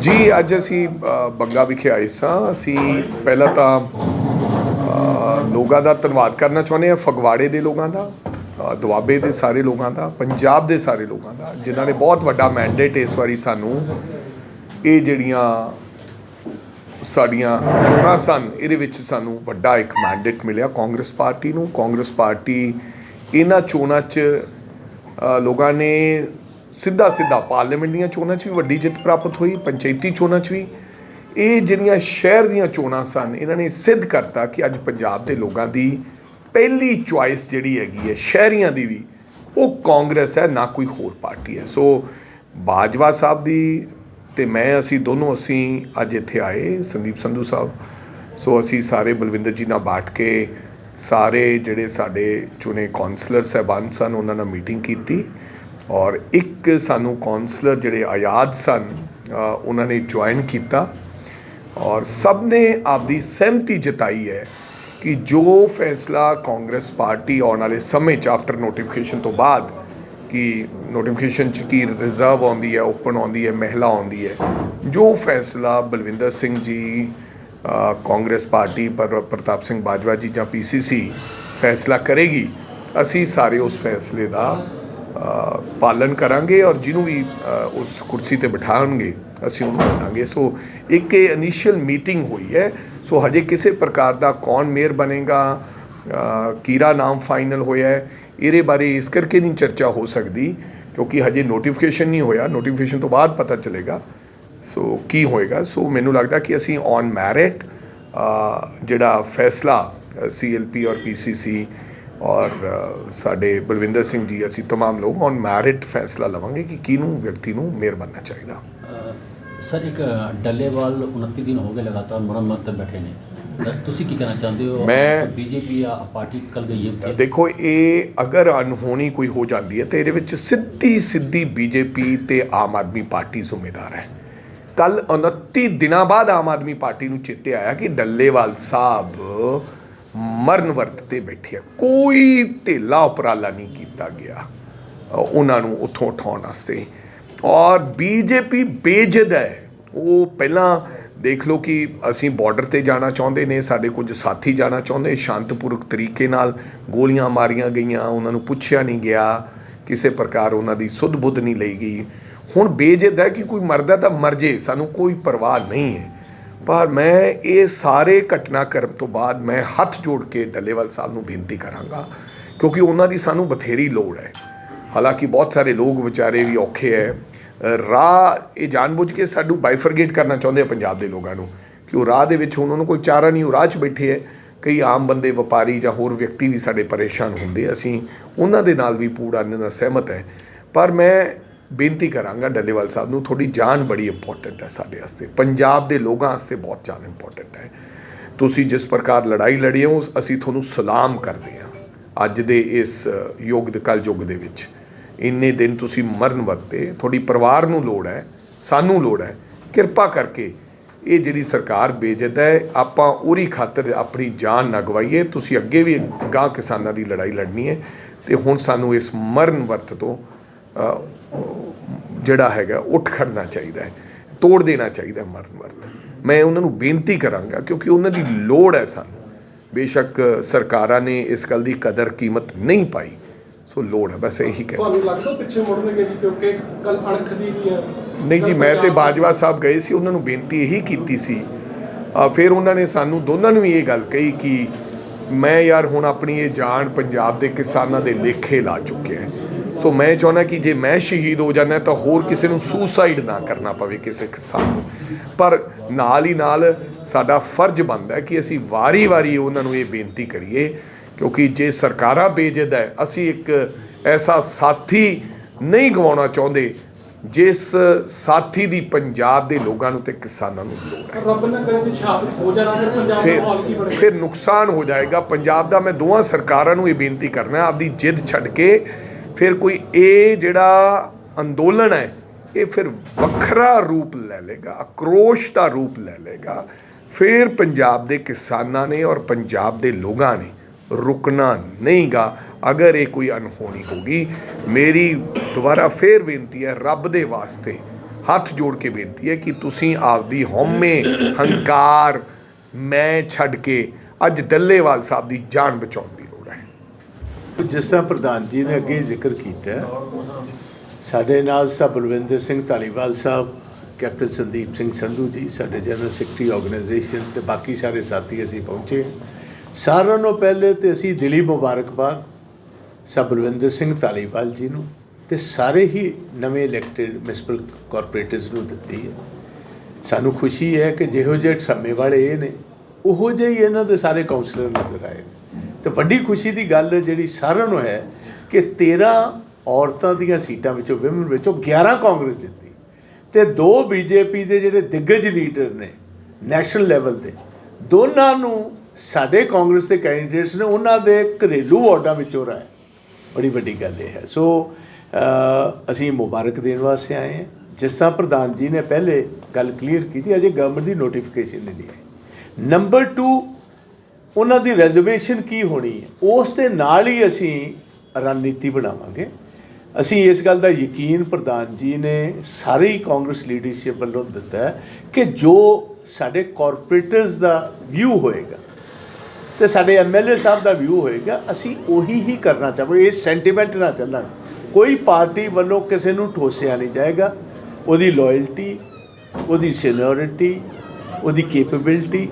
ਜੀ ਅੱਜ ਅਸੀਂ ਅ, ਬੰਗਾ ਵਿਖੇ ਆਏ ਸਾਂ। ਅਸੀਂ ਪਹਿਲਾਂ ਤਾਂ ਲੋਕਾਂ ਦਾ ਧੰਨਵਾਦ ਕਰਨਾ ਚਾਹੁੰਦੇ ਹਾਂ ਫਗਵਾੜੇ ਦੇ ਲੋਕਾਂ ਦਾ ਦੁਆਬੇ ਦੇ ਸਾਰੇ ਲੋਕਾਂ ਦਾ ਪੰਜਾਬ ਦੇ ਸਾਰੇ ਲੋਕਾਂ ਦਾ ਜਿਨ੍ਹਾਂ ਨੇ ਬਹੁਤ ਵੱਡਾ ਮੈਂਡੇਟ ਇਸ ਵਾਰੀ ਸਾਨੂੰ। ਇਹ ਜਿਹੜੀਆਂ ਸਾਡੀਆਂ ਚੋਣਾਂ ਸਨ ਇਹਦੇ ਵਿੱਚ ਸਾਨੂੰ ਵੱਡਾ ਇੱਕ ਮੈਂਡੇਟ ਮਿਲਿਆ ਕਾਂਗਰਸ ਪਾਰਟੀ ਨੂੰ। ਕਾਂਗਰਸ ਪਾਰਟੀ ਇਹਨਾਂ ਚੋਣਾਂ 'ਚ ਲੋਕਾਂ ਨੇ ਸਿੱਧਾ ਸਿੱਧਾ ਪਾਰਲੀਮੈਂਟ ਦੀਆਂ ਚੋਣਾਂ 'ਚ ਵੀ ਵੱਡੀ ਜਿੱਤ ਪ੍ਰਾਪਤ ਹੋਈ, ਪੰਚਾਇਤੀ ਚੋਣਾਂ 'ਚ ਵੀ। ਇਹ ਜਿਹੜੀਆਂ ਸ਼ਹਿਰ ਦੀਆਂ ਚੋਣਾਂ ਸਨ, ਇਹਨਾਂ ਨੇ ਸਿੱਧ ਕਰਤਾ ਕਿ ਅੱਜ ਪੰਜਾਬ ਦੇ ਲੋਕਾਂ ਦੀ ਪਹਿਲੀ ਚੁਆਇਸ ਜਿਹੜੀ ਹੈਗੀ ਹੈ, ਸ਼ਹਿਰੀਆਂ ਦੀ ਵੀ, ਉਹ ਕਾਂਗਰਸ ਹੈ, ਨਾ ਕੋਈ ਹੋਰ ਪਾਰਟੀ ਹੈ। ਸੋ ਬਾਜਵਾ ਸਾਹਿਬ ਦੀ ਤੇ ਮੈਂ, ਅਸੀਂ ਦੋਨੋਂ, ਅਸੀਂ ਅੱਜ ਇੱਥੇ ਆਏ, ਸੰਦੀਪ ਸੰਧੂ ਸਾਹਿਬ। ਸੋ ਅਸੀਂ ਸਾਰੇ ਬਲਵਿੰਦਰ ਜੀ ਨਾਲ ਬਾਟ ਕੇ ਸਾਰੇ ਜਿਹੜੇ ਸਾਡੇ ਚੁਣੇ ਕਾਉਂਸਲਰ ਸਹਿਬਾਨ ਸਨ, ਉਹਨਾਂ ਨਾਲ ਮੀਟਿੰਗ ਕੀਤੀ। ਔਰ ਇੱਕ ਸਾਨੂੰ ਕਾਉਂਸਲਰ ਜਿਹੜੇ ਆਯਾਦ ਸਨ ਉਹਨਾਂ ਨੇ ਜੁਆਇਨ ਕੀਤਾ ਔਰ ਸਭ ਨੇ ਆਪਦੀ ਸਹਿਮਤੀ ਜਤਾਈ ਹੈ ਕਿ ਜੋ ਫੈਸਲਾ ਕਾਂਗਰਸ ਪਾਰਟੀ ਆਉਣ ਵਾਲੇ ਸਮੇਂ 'ਚ ਆਫਟਰ ਨੋਟੀਫਿਕੇਸ਼ਨ ਤੋਂ ਬਾਅਦ ਕਿ ਨੋਟੀਫਿਕੇਸ਼ਨ 'ਚ ਕੀ ਰਿਜ਼ਰਵ ਆਉਂਦੀ ਹੈ ਓਪਨ ਆਉਂਦੀ ਹੈ, ਮਹਿਲਾ ਆਉਂਦੀ ਹੈ, ਜੋ ਫੈਸਲਾ ਬਲਵਿੰਦਰ ਸਿੰਘ ਜੀ ਕਾਂਗਰਸ ਪਾਰਟੀ ਪਰ ਪ੍ਰਤਾਪ ਸਿੰਘ ਬਾਜਵਾ ਜੀ ਜਾਂ ਪੀਸੀਸੀ ਫੈਸਲਾ ਕਰੇਗੀ, ਅਸੀਂ ਸਾਰੇ ਉਸ ਫੈਸਲੇ ਦਾ ਪਾਲਨ ਕਰਾਂਗੇ ਔਰ ਜਿਹਨੂੰ ਵੀ ਉਸ ਕੁਰਸੀ ਤੇ ਬਿਠਾਉਣਗੇ ਅਸੀਂ ਉਹਨੂੰ ਬਣਾਂਗੇ ਸੋ ਇੱਕ ਇਹ ਇਨੀਸ਼ੀਅਲ ਮੀਟਿੰਗ ਹੋਈ ਹੈ। ਸੋ ਹਜੇ ਕਿਸੇ ਪ੍ਰਕਾਰ ਦਾ ਕੌਣ ਮੇਅਰ ਬਣੇਗਾ ਅ, ਕੀਰਾ ਨਾਮ ਫਾਈਨਲ ਹੋਇਆ ਹੈ ਇਹਦੇ ਬਾਰੇ ਇਸ ਕਰਕੇ ਨਹੀਂ ਚਰਚਾ ਹੋ ਸਕਦੀ ਕਿਉਂਕਿ ਹਜੇ ਨੋਟੀਫਿਕੇਸ਼ਨ ਨਹੀਂ ਹੋਇਆ। ਨੋਟੀਫਿਕੇਸ਼ਨ ਤੋਂ ਬਾਅਦ ਪਤਾ ਚੱਲੇਗਾ। ਸੋ ਕੀ ਹੋਏਗਾ? ਸੋ ਮੈਨੂੰ ਲੱਗਦਾ ਕਿ ਅਸੀਂ ਔਨ ਮੈਰਿਟ ਜਿਹੜਾ ਫੈਸਲਾ ਸੀਐਲਪੀ ਔਰ ਪੀਸੀਸੀ ਔਰ ਅ, ਸਾਡੇ ਬਲਵਿੰਦਰ ਸਿੰਘ ਜੀ ਅਸੀਂ तमाम ਲੋਕ ਔਨ ਮੈਰਿਟ ਫੈਸਲਾ ਲਵਾਂਗੇ ਕਿ ਕਿਹਨੂੰ ਵਿਅਕਤੀ ਨੂੰ ਮੇਅਰ ਬਣਨਾ ਚਾਹੀਦਾ ਅ, ਸਰ ਇੱਕ ਡੱਲੇਵਾਲ 29 ਦਿਨ ਹੋ ਗਏ ਲਗਾਤਾਰ ਮੁਰੰਮਤ ਤੇ ਬੈਠੇ ਨੇ ਤਾਂ ਤੁਸੀਂ ਕੀ ਕਹਿਣਾ ਚਾਹੁੰਦੇ ਹੋ ਮੈਂ- ਬੀਜੇਪੀ ਆ ਪਾਰਟੀ ਕੱਲ ਗਈ ਹੈ ਦੇਖੋ ਇਹ ਅਗਰ ਅਨਹੋਣੀ ਕੋਈ ਹੋ ਜਾਂਦੀ ਹੈ ਤੇ ਇਹਦੇ ਵਿੱਚ ਸਿੱਧੀ ਸਿੱਧੀ ਬੀਜੇਪੀ ਤੇ ਆਮ ਆਦਮੀ ਪਾਰਟੀ ਜ਼ਿੰਮੇਦਾਰ ਹੈ ਕੱਲ 29 ਦਿਨਾਂ ਬਾਅਦ ਆਮ ਆਦਮੀ ਪਾਰਟੀ ਨੂੰ ਚੇਤੇ ਆਇਆ ਕਿ ਡੱਲੇਵਾਲ ਸਾਹਿਬ ਮਰਨ ਵਰਤ ਤੇ ਬੈਠੇ ਕੋਈ ਢੇਲਾ ਉਪਰਾਲਾ ਨਹੀਂ ਕੀਤਾ ਗਿਆ। ਉਹਨਾਂ ਨੂੰ ਉੱਥੋਂ ਉਠਾਉਣ ਵਾਸਤੇ। ਔਰ ਬੀਜੇਪੀ ਬੇਜਦ ਹੈ। ਉਹ ਪਹਿਲਾਂ ਦੇਖ ਲਓ ਕਿ ਅਸੀਂ ਬਾਰਡਰ ਤੇ ਜਾਣਾ ਚਾਹੁੰਦੇ ਨੇ, ਸਾਡੇ ਕੁਝ ਸਾਥੀ ਜਾਣਾ ਚਾਹੁੰਦੇ, ਸ਼ਾਂਤਪੂਰਕ ਤਰੀਕੇ ਨਾਲ ਗੋਲੀਆਂ ਮਾਰੀਆਂ ਗਈਆਂ, ਉਹਨਾਂ ਨੂੰ ਪੁੱਛਿਆ ਨਹੀਂ ਗਿਆ, ਕਿਸੇ ਪ੍ਰਕਾਰ ਉਹਨਾਂ ਦੀ ਸੁੱਧ ਬੁੱਧ ਨਹੀਂ ਲਈ ਗਈ। ਹੁਣ ਬੇਜਦ ਹੈ ਕਿ ਕੋਈ ਮਰਦਾ ਤਾਂ ਮਰ ਜੇ, ਸਾਨੂੰ ਕੋਈ ਪਰਵਾਹ ਨਹੀਂ ਹੈ। ਪਰ ਮੈਂ ਇਹ ਸਾਰੇ ਘਟਨਾਕ੍ਰਮ ਤੋਂ ਬਾਅਦ ਮੈਂ ਹੱਥ ਜੋੜ ਕੇ ਡੱਲੇਵਾਲ ਸਾਹਿਬ ਨੂੰ ਬੇਨਤੀ ਕਰਾਂਗਾ, ਕਿਉਂਕਿ ਉਹਨਾਂ ਦੀ ਸਾਨੂੰ ਬਥੇਰੀ ਲੋੜ ਹੈ। ਹਾਲਾਂਕਿ ਬਹੁਤ ਸਾਰੇ ਲੋਕ ਵਿਚਾਰੇ ਵੀ ਔਖੇ ਹੈ। ਰਾਹ ਇਹ ਜਾਣਬੁੱਝ ਕੇ ਸਾਨੂੰ ਬਾਈਫਰਗੇਟ ਕਰਨਾ ਚਾਹੁੰਦੇ ਆ ਪੰਜਾਬ ਦੇ ਲੋਕਾਂ ਨੂੰ ਕਿ ਉਹ ਰਾਹ ਦੇ ਵਿੱਚ ਹੁਣ ਉਹਨਾਂ ਨੂੰ ਕੋਈ ਚਾਰਾ ਨਹੀਂ, ਉਹ ਰਾਹ 'ਚ ਬੈਠੇ ਹੈ। ਕਈ ਆਮ ਬੰਦੇ, ਵਪਾਰੀ ਜਾਂ ਹੋਰ ਵਿਅਕਤੀ ਵੀ ਸਾਡੇ ਪਰੇਸ਼ਾਨ ਹੁੰਦੇ ਅਸੀਂ ਉਹਨਾਂ ਦੇ ਨਾਲ ਵੀ ਪੂਰਾ ਨਾਲ ਸਹਿਮਤ ਹੈ। ਪਰ ਮੈਂ ਬੇਨਤੀ ਕਰਾਂਗਾ ਡੱਲੇਵਾਲ ਸਾਹਿਬ ਨੂੰ, ਤੁਹਾਡੀ ਜਾਨ ਬੜੀ ਇੰਪੋਰਟੈਂਟ ਹੈ ਸਾਡੇ ਵਾਸਤੇ। ਪੰਜਾਬ ਦੇ ਲੋਕਾਂ ਵਾਸਤੇ ਬਹੁਤ ਜਾਨ ਇੰਪੋਰਟੈਂਟ ਹੈ। ਤੁਸੀਂ ਜਿਸ ਪ੍ਰਕਾਰ ਲੜਾਈ ਲੜੀ ਹੋ, ਅਸੀਂ ਤੁਹਾਨੂੰ ਸਲਾਮ ਕਰਦੇ ਹਾਂ। ਅੱਜ ਦੇ ਇਸ ਯੁੱਗ ਦੇ ਕਲ ਯੁੱਗ ਦੇ ਵਿੱਚ। ਇੰਨੇ ਦਿਨ ਤੁਸੀਂ ਮਰਨ ਵਕਤੇ ਤੁਹਾਡੀ ਪਰਿਵਾਰ ਨੂੰ ਲੋੜ ਹੈ, ਸਾਨੂੰ ਲੋੜ ਹੈ। ਕਿਰਪਾ ਕਰਕੇ ਇਹ ਜਿਹੜੀ ਸਰਕਾਰ ਬੇਜਦ ਹੈ, ਆਪਾਂ ਉਹਦੀ ਖਾਤਰ ਆਪਣੀ ਜਾਨ ਨਾ ਗਵਾਈਏ। ਤੁਸੀਂ ਅੱਗੇ ਵੀ ਗਾਂ ਕਿਸਾਨਾਂ ਦੀ ਲੜਾਈ ਲੜਨੀ ਹੈ। ਤੇ ਹੁਣ ਸਾਨੂੰ ਇਸ ਮਰਨ ਵਰਤ ਤੋਂ ਜਿਹੜਾ ਹੈਗਾ ਉੱਠ ਖੜਨਾ ਚਾਹੀਦਾ ਹੈ ਤੋੜ ਦੇਣਾ ਚਾਹੀਦਾ ਹੈ ਮਰਨ ਵਰਤ। ਮੈਂ ਉਹਨਾਂ ਨੂੰ ਬੇਨਤੀ ਕਰਾਂਗਾ ਕਿਉਂਕਿ ਉਹਨਾਂ ਦੀ ਲੋੜ ਹੈ ਸਾਨੂੰ। ਬੇਸ਼ੱਕ ਸਰਕਾਰਾਂ ਨੇ ਇਸ ਗੱਲ ਦੀ ਕਦਰ ਕੀਮਤ ਨਹੀਂ ਪਾਈ ਸੋ ਲੋੜ ਹੈ ਬਸ ਇਹੀ ਕਹਿ ਤੁਹਾਨੂੰ ਲੱਗਦਾ ਪਿੱਛੇ ਮੁੜਨਗੇ ਜੀ ਕਿਉਂਕਿ ਕੱਲ ਅਣਖ ਦੀ ਵੀ ਹੈ। ਨਹੀਂ ਜੀ ਮੈਂ ਤੇ ਬਾਜਵਾ ਸਾਹਿਬ ਗਏ ਸੀ ਉਹਨਾਂ ਨੂੰ ਬੇਨਤੀ ਇਹੀ ਕੀਤੀ ਸੀ। ਫਿਰ ਉਹਨਾਂ ਨੇ ਸਾਨੂੰ ਦੋਨਾਂ ਨੂੰ ਵੀ ਇਹ ਗੱਲ ਕਹੀ ਕਿ ਮੈਂ ਯਾਰ ਹੁਣ ਆਪਣੀ ਇਹ ਜਾਨ ਪੰਜਾਬ ਦੇ ਕਿਸਾਨਾਂ ਦੇ ਲੇਖੇ ਲਾ ਚੁੱਕਿਆ ਹੈ। ਸੋ ਮੈਂ ਚਾਹੁੰਦਾ ਕਿ ਜੇ ਮੈਂ ਸ਼ਹੀਦ ਹੋ ਜਾਣਾ ਤਾਂ ਹੋਰ ਕਿਸੇ ਨੂੰ ਸੁਸਾਈਡ ਨਾ ਕਰਨਾ ਪਵੇ ਕਿਸੇ ਕਿਸਾਨ ਨੂੰ। ਪਰ ਨਾਲ ਹੀ ਨਾਲ ਸਾਡਾ ਫਰਜ਼ ਬਣਦਾ ਹੈ ਕਿ ਅਸੀਂ ਵਾਰੀ-ਵਾਰੀ ਉਹਨਾਂ ਨੂੰ ਇਹ ਬੇਨਤੀ ਕਰੀਏ ਕਿਉਂਕਿ ਜੇ ਸਰਕਾਰਾਂ ਬੇਜਦ ਹੈ ਅਸੀਂ ਇੱਕ ਐਸਾ ਸਾਥੀ ਨਹੀਂ ਗਵਾਉਣਾ ਚਾਹੁੰਦੇ ਜਿਸ ਸਾਥੀ ਦੀ ਪੰਜਾਬ ਦੇ ਲੋਕਾਂ ਨੂੰ ਤੇ ਕਿਸਾਨਾਂ ਨੂੰ ਲੋੜ ਹੈ। ਰੱਬ ਨਾ ਕਰੇ ਜੇ ਸ਼ਹਾਦਤ ਹੋ ਜਾਣਾ ਫਿਰ ਪੰਜਾਬ ਦਾ ਮਾਹੌਲ ਕੀ ਫਿਰ ਬਣੇਗਾ? ਫਿਰ ਨੁਕਸਾਨ ਹੋ ਜਾਏਗਾ। ਪੰਜਾਬ ਦਾ ਮੈਂ ਦੋਵਾਂ ਸਰਕਾਰਾਂ ਨੂੰ ਇਹ ਬੇਨਤੀ ਕਰਨਾ ਆਪਦੀ ਜਿੱਦ ਛੱਡ ਕੇ ਫਿਰ ਕੋਈ ਇਹ ਜਿਹੜਾ ਅੰਦੋਲਨ ਹੈ, ਇਹ ਫਿਰ ਵੱਖਰਾ ਰੂਪ ਲੈ ਲੇਗਾ ਆਕਰੋਸ਼ ਦਾ ਰੂਪ ਲੈ ਲੇਗਾ ਫਿਰ ਪੰਜਾਬ ਦੇ ਕਿਸਾਨਾਂ ਨੇ ਔਰ ਪੰਜਾਬ ਦੇ ਲੋਕਾਂ ਨੇ ਰੁਕਣਾ ਨਹੀਂਗਾ। ਅਗਰ ਇਹ ਕੋਈ ਅਨਹੋਣੀ ਹੋਗੀ ਮੇਰੀ ਦੁਬਾਰਾ ਫੇਰ ਬੇਨਤੀ ਹੈ, ਰੱਬ ਦੇ ਵਾਸਤੇ ਹੱਥ ਜੋੜ ਕੇ ਬੇਨਤੀ ਹੈ ਕਿ ਤੁਸੀਂ ਆਪਦੀ ਹਉਮੈ ਹੰਕਾਰ ਮੈਂ ਛੱਡ ਕੇ ਅੱਜ ਡੱਲੇਵਾਲ ਸਾਹਿਬ ਦੀ ਜਾਨ ਬਚਾਉਣ ਦੀ ਜਿਸ ਤਰ੍ਹਾਂ ਪ੍ਰਧਾਨ ਜੀ ਨੇ ਅੱਗੇ ਜ਼ਿਕਰ ਕੀਤਾ, ਸਾਡੇ ਨਾਲ ਸਭ ਬਲਵਿੰਦਰ ਸਿੰਘ ਧਾਲੀਵਾਲ ਸਾਹਿਬ, ਕੈਪਟਨ ਸੰਦੀਪ ਸਿੰਘ ਸੰਧੂ ਜੀ, ਸਾਡੇ ਜਨਰਲ ਸੈਕਟਰੀ ਆਰਗੇਨਾਈਜੇਸ਼ਨ ਤੇ ਬਾਕੀ ਸਾਰੇ ਸਾਥੀ ਅਸੀਂ ਪਹੁੰਚੇ। ਸਾਰਿਆਂ ਨੂੰ ਪਹਿਲੇ ਤੇ ਅਸੀਂ ਦਿਲੀ ਮੁਬਾਰਕਬਾਦ ਸਭ ਬਲਵਿੰਦਰ ਸਿੰਘ ਧਾਲੀਵਾਲ ਜੀ ਨੂੰ ਤੇ ਸਾਰੇ ਹੀ ਨਵੇਂ ਇਲੈਕਟਿਡ ਮਿਊਨਿਸਪਲ ਕਾਰਪੋਰੇਟਰਸ ਨੂੰ ਦਿੱਤੀ ਹੈ। ਸਾਨੂੰ ਖੁਸ਼ੀ ਹੈ ਕਿ ਜਿਹੋ ਜਿਹੇ ਠਰਮੇ ਵਾਲੇ ਇਹ ਨੇ, ਉਹੋ ਜਿਹੇ ਹੀ ਇਹਨਾਂ ਦੇ ਸਾਰੇ ਕਾਉਂਸਲਰ ਨਜ਼ਰ ਆਏ ਤੇ ਵੱਡੀ ਖੁਸ਼ੀ ਦੀ ਗੱਲ ਜਿਹੜੀ ਸਾਰਿਆਂ ਨੂੰ ਹੈ ਕਿ 13 ਔਰਤਾਂ ਦੀਆਂ ਸੀਟਾਂ ਵਿੱਚੋਂ ਵਿਮਨ ਵਿੱਚੋਂ 11 ਕਾਂਗਰਸ ਜਿੱਤੀ। ਤੇ ਦੋ ਬੀਜੇਪੀ ਦੇ ਜਿਹੜੇ ਦਿੱਗਜ ਲੀਡਰ ਨੇ ਨੈਸ਼ਨਲ ਲੈਵਲ ਤੇ ਦੋਨਾਂ ਨੂੰ ਸਾਡੇ ਕਾਂਗਰਸ ਦੇ ਕੈਂਡੀਡੇਟਸ ਨੇ ਉਹਨਾਂ ਦੇ ਘਰੇਲੂ ਵਾਰਡਾਂ ਵਿੱਚੋਂ ਰਾਏ। ਬੜੀ ਵੱਡੀ ਗੱਲ ਇਹ ਹੈ। ਸੋ ਅਸੀਂ ਮੁਬਾਰਕ ਦੇਣ ਵਾਸਤੇ ਆਏ ਹਾਂ। ਜਿਸ ਤਰ੍ਹਾਂ ਪ੍ਰਧਾਨ ਜੀ ਨੇ ਪਹਿਲੇ ਗੱਲ ਕਲੀਅਰ ਕੀਤੀ, ਅਜੇ ਗਵਰਨਮੈਂਟ ਦੀ ਨੋਟੀਫਿਕੇਸ਼ਨ ਨਹੀਂ ਆਈ। ਨੰਬਰ 2 ਉਹਨਾਂ ਦੀ ਰਿਜ਼ਰਵੇਸ਼ਨ ਕੀ ਹੋਣੀ ਹੈ? ਉਸ ਦੇ ਨਾਲ ਹੀ ਅਸੀਂ ਰਣਨੀਤੀ ਬਣਾਵਾਂਗੇ। ਅਸੀਂ ਇਸ ਗੱਲ ਦਾ ਯਕੀਨ ਪ੍ਰਧਾਨ ਜੀ ਨੇ ਸਾਰੀ ਕਾਂਗਰਸ ਲੀਡਰਸ਼ਿਪ ਵੱਲੋਂ ਦਿੱਤਾ ਕਿ ਜੋ ਸਾਡੇ ਕਾਰਪੋਰੇਟਰਸ ਦਾ ਵਿਊ ਹੋਏਗਾ ਤੇ ਸਾਡੇ ਐਮਐਲਏ ਸਾਹਿਬ ਦਾ ਵਿਊ ਹੋਏਗਾ, ਅਸੀਂ ਉਹੀ ਹੀ ਕਰਨਾ ਚਾਹਾਂਗੇ, ਇਹ ਸੈਂਟੀਮੈਂਟ ਨਾ ਚੱਲਣ ਕੋਈ ਪਾਰਟੀ ਵੱਲੋਂ ਕਿਸੇ ਨੂੰ ਠੋਸਿਆ ਨਹੀਂ ਜਾਏਗਾ। ਉਹਦੀ ਲਾਇਲਟੀ ਉਹਦੀ ਸੀਨੀਅਰਿਟੀ ਉਹਦੀ ਕੈਪੇਬਿਲਿਟੀ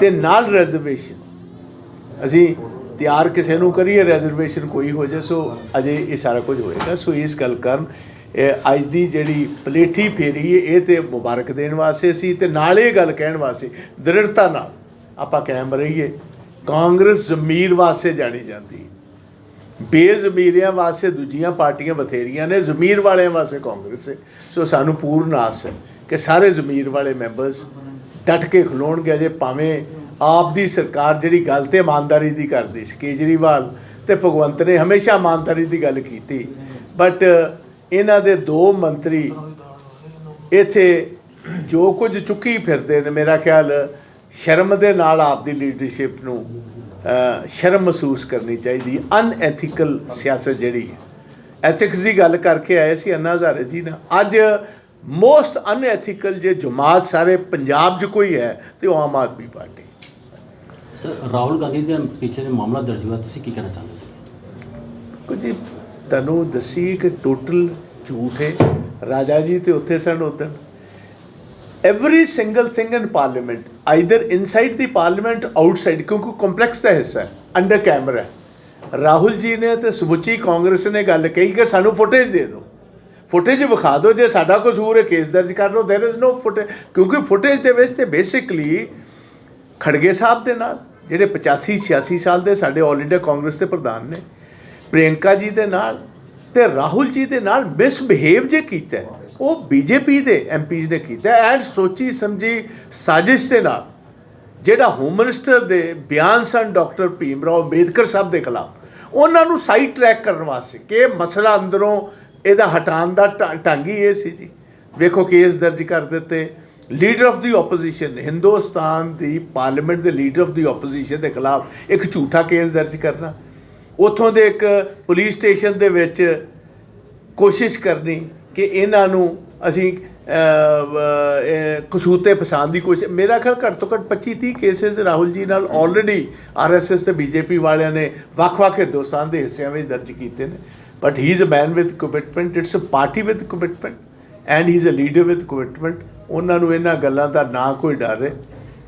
ਤੇ ਨਾਲ ਰਿਜ਼ਰਵੇਸ਼ਨ ਅਸੀਂ ਤਿਆਰ ਕਿਸੇ ਨੂੰ ਕਰੀਏ ਰਿਜ਼ਰਵੇਸ਼ਨ ਕੋਈ ਹੋ ਜਾਏ, ਸੋ ਅਜੇ ਇਹ ਸਾਰਾ ਕੁਝ ਹੋਏਗਾ। ਸੋ ਇਸ ਗੱਲ ਕਰਨ ਅੱਜ ਦੀ ਜਿਹੜੀ ਪਲੇਠੀ ਫੇਰੀ ਇਹ ਤੇ ਮੁਬਾਰਕ ਦੇਣ ਵਾਸਤੇ ਸੀ ਤੇ ਨਾਲ ਇਹ ਗੱਲ ਕਹਿਣ ਵਾਸਤੇ, ਦ੍ਰਿੜਤਾ ਨਾਲ ਆਪਾਂ ਕਾਇਮ ਰਹੀਏ। ਕਾਂਗਰਸ ਜ਼ਮੀਰ ਵਾਸਤੇ ਜਾਣੀ ਜਾਂਦੀ ਬੇਜ਼ਮੀਰਿਆਂ ਵਾਸਤੇ ਦੂਜੀਆਂ ਪਾਰਟੀਆਂ ਬਥੇਰੀਆਂ ਨੇ, ਜ਼ਮੀਰ ਵਾਲਿਆਂ ਵਾਸਤੇ ਕਾਂਗਰਸ ਹੈ। ਸੋ ਸਾਨੂੰ ਪੂਰਨ ਆਸ ਹੈ ਕਿ ਸਾਰੇ ਜ਼ਮੀਰ ਵਾਲੇ ਮੈਂਬਰਸ ਡਟ ਕੇ ਖਲੋਣਗੇ ਅਜੇ ਭਾਵੇਂ ਆਪ ਦੀ ਸਰਕਾਰ ਜਿਹੜੀ ਗੱਲ ਤੇ ਇਮਾਨਦਾਰੀ ਦੀ ਕਰਦੀ ਸੀ, ਕੇਜਰੀਵਾਲ ਤੇ ਭਗਵੰਤ ਨੇ ਹਮੇਸ਼ਾ ਇਮਾਨਦਾਰੀ ਦੀ ਗੱਲ ਕੀਤੀ। ਬਟ ਇਹਨਾਂ ਦੇ ਦੋ ਮੰਤਰੀ ਇੱਥੇ ਜੋ ਕੁਝ ਚੁੱਕੀ ਫਿਰਦੇ ਨੇ, ਮੇਰਾ ਖਿਆਲ ਸ਼ਰਮ ਦੇ ਨਾਲ ਆਪਦੀ ਲੀਡਰਸ਼ਿਪ ਨੂੰ ਸ਼ਰਮ ਮਹਿਸੂਸ ਕਰਨੀ ਚਾਹੀਦੀ ਅਨਐਥੀਕਲ ਸਿਆਸਤ ਜਿਹੜੀ ਹੈ। ਐਥਿਕਸ ਦੀ ਗੱਲ ਕਰਕੇ ਆਏ ਸੀ, ਅੰਨਾ ਹਜ਼ਾਰੇ ਜੀ ਨਾ ਅੱਜ ਮੋਸਟ ਅਨਐਥੀਕਲ ਜੇ ਜਮਾਤ ਸਾਰੇ ਪੰਜਾਬ 'ਚ ਕੋਈ ਹੈ ਤੇ ਉਹ ਆਮ ਆਦਮੀ ਪਾਰਟੀ। ਸਰ ਰਾਹੁਲ ਗਾਂਧੀ ਦੇ ਪਿੱਛੇ ਦੇ ਮਾਮਲਾ ਦਰਜ ਹੋਇਆ ਤੁਸੀਂ ਕੀ ਕਹਿਣਾ ਚਾਹੁੰਦੇ ਹੋ ਕੁਝ ਜੀ ਤੁਹਾਨੂੰ ਦੱਸੀ ਕਿ ਟੋਟਲ ਝੂਠ ਹੈ। ਰਾਜਾ ਜੀ ਤੇ ਉੱਥੇ ਸਨ ਉਦੋਂ every single thing in parliament either inside the parliament outside ਕਿਉਂਕਿ ਕੰਪਲੈਕਸ ਦਾ ਹਿੱਸਾ ਹੈ ਅੰਡਰ ਕੈਮਰਾ ਰਾਹੁਲ ਜੀ ਨੇ ਤੇ ਸਮੁੱਚੀ ਕਾਂਗਰਸ ਨੇ ਗੱਲ ਕਹੀ ਕਿ ਸਾਨੂੰ ਫੁਟੇਜ ਦੇ ਦਿਓ। ਫੁਟੇਜ ਵਿਖਾ ਦਿਓ ਜੇ ਸਾਡਾ ਕਸੂਰ ਹੈ ਕੇਸ ਦਰਜ ਕਰ ਲਓ देयर इज नो ਫੁਟੇਜ ਕਿਉਂਕਿ ਫੁਟੇਜ ਦੇ ਵਿੱਚ ਤੇ ਬੇਸਿਕਲੀ ਖੜਗੇ ਸਾਹਿਬ ਦੇ ਨਾਲ ਜਿਹੜੇ 85 86 ਸਾਲ ਦੇ ਸਾਡੇ ਆਲ ਇੰਡੀਆ ਕਾਂਗਰਸ ਦੇ ਪ੍ਰਧਾਨ ਨੇ ਪ੍ਰਿਯੰਕਾ ਜੀ ਦੇ ਨਾਲ ਤੇ ਰਾਹੁਲ ਜੀ ਦੇ ਨਾਲ ਮਿਸਬਿਹੇਵ ਜੇ ਕੀਤਾ ਹੈ, ਉਹ ਬੀਜੇਪੀ ਦੇ ਐਮਪੀਜ਼ ਨੇ ਕੀਤਾ ਐਂਡ ਸੋਚੀ ਸਮਝੀ ਸਾਜ਼ਿਸ਼ ਦੇ ਨਾਲ ਜਿਹੜਾ ਹੋਮ ਮਿਨਿਸਟਰ ਦੇ ਬਿਆਨ ਸਨ ਡਾਕਟਰ ਭੀਮ ਰਾਓ ਅੰਬੇਦਕਰ ਸਾਹਿਬ ਦੇ ਖਿਲਾਫ ਉਹਨਾਂ ਨੂੰ ਸਾਈਡ ਟਰੈਕ ਕਰਨ ਵਾਸਤੇ ਕਿ ਇਹ ਮਸਲਾ ਅੰਦਰੋਂ ਇਹਦਾ ਹਟਾਉਣ ਦਾ ਢੰਗ ਹੀ ਇਹ ਸੀ ਜੀ। ਵੇਖੋ ਕੇਸ ਦਰਜ ਕਰ ਦਿੱਤੇ। Leader of the opposition Hindustan the parliament ਦੇ ਲੀਡਰ ਆਫ ਦੀ ਆਪੋਜੀਸ਼ਨ ਦੇ ਖਿਲਾਫ ਇੱਕ ਝੂਠਾ ਕੇਸ ਦਰਜ ਕਰਨਾ। ਉਥੋਂ ਦੇ ਇੱਕ ਪੁਲਿਸ ਸਟੇਸ਼ਨ ਦੇ ਵਿੱਚ ਕੋਸ਼ਿਸ਼ ਕਰਨੀ ਕਿ ਇਹਨਾਂ ਨੂੰ ਅਸੀਂ ਕਸੂਤੇ ਪਸੰਦ ਦੀ ਕੋਸ਼ਿਸ਼। ਮੇਰਾ ਖਿਆਲ ਘੱਟ ਤੋਂ ਘੱਟ 25 30 ਕੇਸਿਸ ਰਾਹੁਲ ਜੀ ਨਾਲ ਆਲਰੇਡੀ ਆਰਐਸਐਸ ਤੇ ਬੀਜੇਪੀ ਵਾਲਿਆਂ ਨੇ ਵੱਖ-ਵੱਖ ਹਿੰਦੁਸਤਾਨ ਦੇ ਹਿੱਸਿਆਂ ਵਿੱਚ ਦਰਜ ਕੀਤੇ ਨੇ। But he is a man with commitment it's a party with commitment and he is a leader with commitment ਉਹਨਾਂ ਨੂੰ ਇਹਨਾਂ ਗੱਲਾਂ ਦਾ ਨਾ ਕੋਈ ਡਰ ਹੈ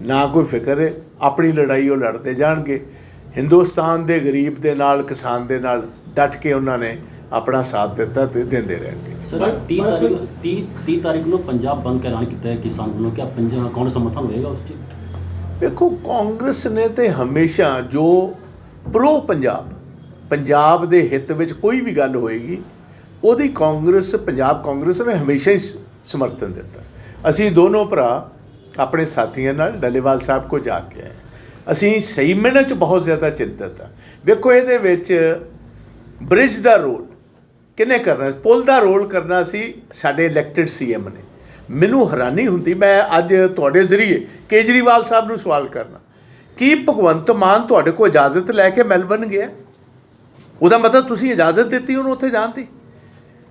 ਨਾ ਕੋਈ ਫਿਕਰ ਹੈ ਆਪਣੀ ਲੜਾਈ ਉਹ ਲੜਦੇ ਜਾਣਗੇ ਹਿੰਦੁਸਤਾਨ ਦੇ ਗਰੀਬ ਦੇ ਨਾਲ ਕਿਸਾਨ ਦੇ ਨਾਲ ਡਟ ਕੇ ਉਹਨਾਂ ਨੇ ਆਪਣਾ ਸਾਥ ਦਿੱਤਾ ਤੇ ਦਿੰਦੇ ਰਹਿਣਗੇ ਸਰ ਬਸ- 30 ਬਸ- ਤਾਰੀਖ 30 30 ਤਾਰੀਖ ਨੂੰ ਪੰਜਾਬ ਬੰਦ ਦਾ ਐਲਾਨ ਕੀਤਾ ਹੈ ਕਿਸਾਨ ਵੱਲੋਂ ਕਿ ਪੰਜਾਬ ਕੌਣ ਸਮਰਥਨ ਹੋਏਗਾ ਉਸ 'ਚ ਵੇਖੋ ਕਾਂਗਰਸ ਨੇ ਤੇ ਹਮੇਸ਼ਾ ਜੋ ਪ੍ਰੋ ਪੰਜਾਬ ਪੰਜਾਬ ਦੇ ਹਿੱਤ ਵਿੱਚ ਕੋਈ ਵੀ ਗੱਲ ਹੋਏਗੀ, ਉਹਦੀ ਕਾਂਗਰਸ, ਪੰਜਾਬ ਕਾਂਗਰਸ ਨੇ ਹਮੇਸ਼ਾ ਹੀ ਸਮਰਥਨ ਦਿੱਤਾ। ਅਸੀਂ ਦੋਨੋਂ ਭਰਾ ਆਪਣੇ ਸਾਥੀਆਂ ਨਾਲ ਡੱਲੇਵਾਲ ਸਾਹਿਬ ਕੋ ਜਾ ਕੇ ਆਏ। ਅਸੀਂ ਸਹੀ ਮੈਨੇ ਚ ਬਹੁਤ ਜ਼ਿਆਦਾ ਚਿੰਤਤ ਆ ਵੇਖੋ ਇਹਦੇ ਵਿੱਚ ਬ੍ਰਿਜ ਦਾ ਰੋਲ ਕਿਹਨੇ ਕਰਨਾ? ਪੁਲ ਦਾ ਰੋਲ ਕਰਨਾ ਸੀ ਸਾਡੇ ਇਲੈਕਟਿਡ ਸੀਐਮ ਨੇ। ਮੈਨੂੰ ਹੈਰਾਨੀ ਹੁੰਦੀ, ਮੈਂ ਅੱਜ ਤੁਹਾਡੇ ਜ਼ਰੀਏ ਕੇਜਰੀਵਾਲ ਸਾਹਿਬ ਨੂੰ ਸਵਾਲ ਕਰਨਾ, ਕੀ ਭਗਵੰਤ ਮਾਨ ਤੁਹਾਡੇ ਕੋਲ ਇਜਾਜ਼ਤ ਲੈ ਕੇ ਮੈਲਬਨ ਗਿਆ? ਉਹਦਾ ਮਤਲਬ ਤੁਸੀਂ ਇਜਾਜ਼ਤ ਦਿੱਤੀ, ਉਹਨੂੰ ਉੱਥੇ ਜਾਣ ਦੀ।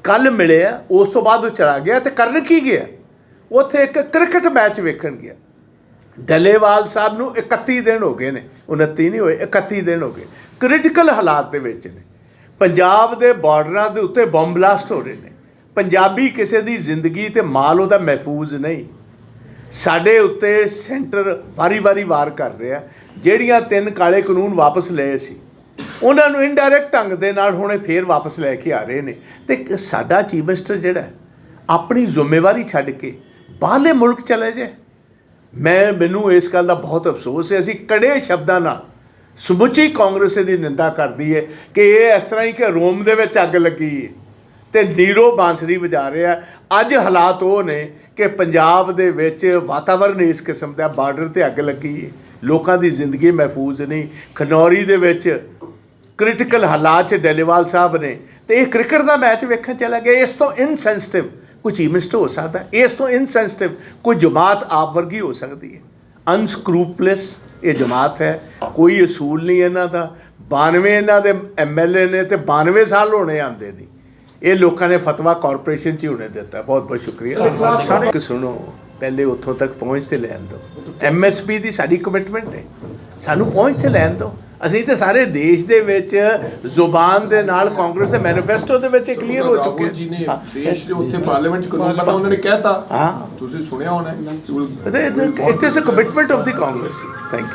ਕੱਲ ਮਿਲਿਆ ਉਸ ਤੋਂ ਬਾਅਦ ਉਹ ਚਲਾ ਗਿਆ ਤੇ ਕਰਨ ਕੀ ਗਿਆ? ਉੱਥੇ ਇੱਕ ਕ੍ਰਿਕਟ ਮੈਚ ਵੇਖਣ ਗਿਆ। ਡੱਲੇਵਾਲ ਸਾਹਿਬ ਨੂੰ 31 ਦਿਨ ਹੋ ਗਏ ਨੇ 29 ਨਹੀਂ ਹੋਏ 31 ਦਿਨ ਹੋ ਗਏ। ਕ੍ਰਿਟੀਕਲ ਹਾਲਾਤ ਦੇ ਵਿੱਚ ਨੇ। ਪੰਜਾਬ ਦੇ ਬਾਰਡਰਾਂ ਦੇ ਉੱਤੇ ਬੰਬ ਬਲਾਸਟ ਹੋ ਰਹੇ ਨੇ। ਪੰਜਾਬੀ ਕਿਸੇ ਦੀ ਜ਼ਿੰਦਗੀ ਤੇ ਮਾਲ ਉਹਦਾ ਮਹਿਫੂਜ਼ ਨਹੀਂ। ਸਾਡੇ ਉੱਤੇ ਸੈਂਟਰ ਵਾਰੀ-ਵਾਰੀ ਵਾਰ ਕਰ ਰਿਹਾ। ਜਿਹੜੀਆਂ ਤਿੰਨ ਕਾਲੇ ਕਾਨੂੰਨ ਵਾਪਸ ਲਏ ਸੀ ਉਹਨਾਂ ਨੂੰ ਇਨਡਾਇਰੈਕਟ ਢੰਗ ਦੇ ਨਾਲ ਹੁਣੇ ਫੇਰ ਵਾਪਸ ਲੈ ਕੇ ਆ ਰਹੇ ਨੇ। ਤੇ ਸਾਡਾ ਚੀਫ ਮਿਨਿਸਟਰ ਜਿਹੜਾ ਆਪਣੀ ਜ਼ਿੰਮੇਵਾਰੀ ਛੱਡ ਕੇ ਬਾਹਰਲੇ ਮੁਲਕ ਚਲੇ ਜਾਏ। ਮੈਂ, ਮੈਨੂੰ ਇਸ ਗੱਲ ਦਾ ਬਹੁਤ ਅਫਸੋਸ ਹੈ, ਅਸੀਂ ਕੜੇ ਸ਼ਬਦਾਂ ਨਾਲ ਸਮੁੱਚੀ ਕਾਂਗਰਸ ਦੀ ਨਿੰਦਾ ਕਰਦੀ ਹੈ ਕਿ ਇਹ ਇਸ ਤਰ੍ਹਾਂ ਹੀ ਕਿ ਰੋਮ ਦੇ ਵਿੱਚ ਅੱਗ ਲੱਗੀ ਹੈ ਤੇ ਨੀਰੋ ਬਾਂਸਰੀ ਵਜਾ ਰਿਹਾ ਅੱਜ ਹਾਲਾਤ ਉਹ ਨੇ ਕਿ ਪੰਜਾਬ ਦੇ ਵਿੱਚ ਵਾਤਾਵਰਣ ਇਸ ਕਿਸਮ ਦਾ ਬਾਰਡਰ ਤੇ ਅੱਗ ਲੱਗੀ ਹੈ। ਲੋਕਾਂ ਦੀ ਜ਼ਿੰਦਗੀ ਮਹਿਫੂਜ਼ ਨਹੀਂ। ਖਨੌਰੀ ਦੇ ਵਿੱਚ ਕ੍ਰਿਟੀਕਲ ਹਾਲਾਤ 'ਚ ਡੈਲੀਵਾਲ ਸਾਹਿਬ ਨੇ ਤੇ ਇਹ ਕ੍ਰਿਕਟ ਦਾ ਮੈਚ ਵੇਖਣ ਚਲਾ ਗਿਆ ਇਸ ਤੋਂ ਇਨਸੈਂਸਿਟਿਵ ਕੋਈ ਚੀਫ ਮਿਨਿਸਟਰ ਹੋ ਸਕਦਾ। ਇਸ ਤੋਂ ਇਨਸੈਂਸਿਟਿਵ ਕੋਈ ਜਮਾਤ ਆਪ ਵਰਗੀ ਹੋ ਸਕਦੀ ਹੈ। ਅਨਸਕਰੂਪਲੈਸ ਇਹ ਜਮਾਤ ਹੈ। ਕੋਈ ਅਸੂਲ ਨਹੀਂ ਇਹਨਾਂ ਦਾ। 92 ਇਹਨਾਂ ਦੇ ਐਮਐਲਏ ਨੇ ਤੇ 92 ਸਾਲ ਹੋਣੇ ਆਂਦੇ ਨਹੀਂ ਇਹ ਲੋਕਾਂ ਨੇ ਫਤਵਾ ਕਾਰਪੋਰੇਸ਼ਨ ਚ ਹੀ ਹੁਣੇ ਦਿੱਤਾ। ਬਹੁਤ ਬਹੁਤ ਸ਼ੁਕਰੀਆ। ਸਾਰੇ ਸੁਣੋ ਪਹਿਲੇ ਉੱਥੋਂ ਤੱਕ ਪਹੁੰਚ ਤੇ ਲੈਣ ਦਿਓ। ਐਮਐਸਪੀ ਦੀ ਸਾਡੀ ਕਮਿਟਮੈਂਟ ਹੈ। ਸਾਨੂੰ ਪਹੁੰਚ ਤੇ ਲੈਣ ਦਿਓ। ਅਸੀਂ ਤੇ ਸਾਰੇ ਦੇਸ਼ ਦੇ ਵਿੱਚ ਜ਼ੁਬਾਨ ਦੇ ਨਾਲ ਕਾਂਗਰਸ ਦੇ ਮੈਨੀਫੈਸਟੋ ਦੇ ਵਿੱਚ ਕਲੀਅਰ ਹੋ ਚੁੱਕੇ ਜੀ ਨੇ। ਦੇਸ਼ ਦੇ ਉੱਥੇ ਪਾਰਲੀਮੈਂਟ ਕਾਨੂੰਨ ਬਣਾ ਉਹਨਾਂ ਨੇ ਕਹਿਤਾ? ਹਾਂ। ਤੁਸੀਂ ਸੁਣਿਆ ਹੋਣਾ it is a commitment of the Congress thank you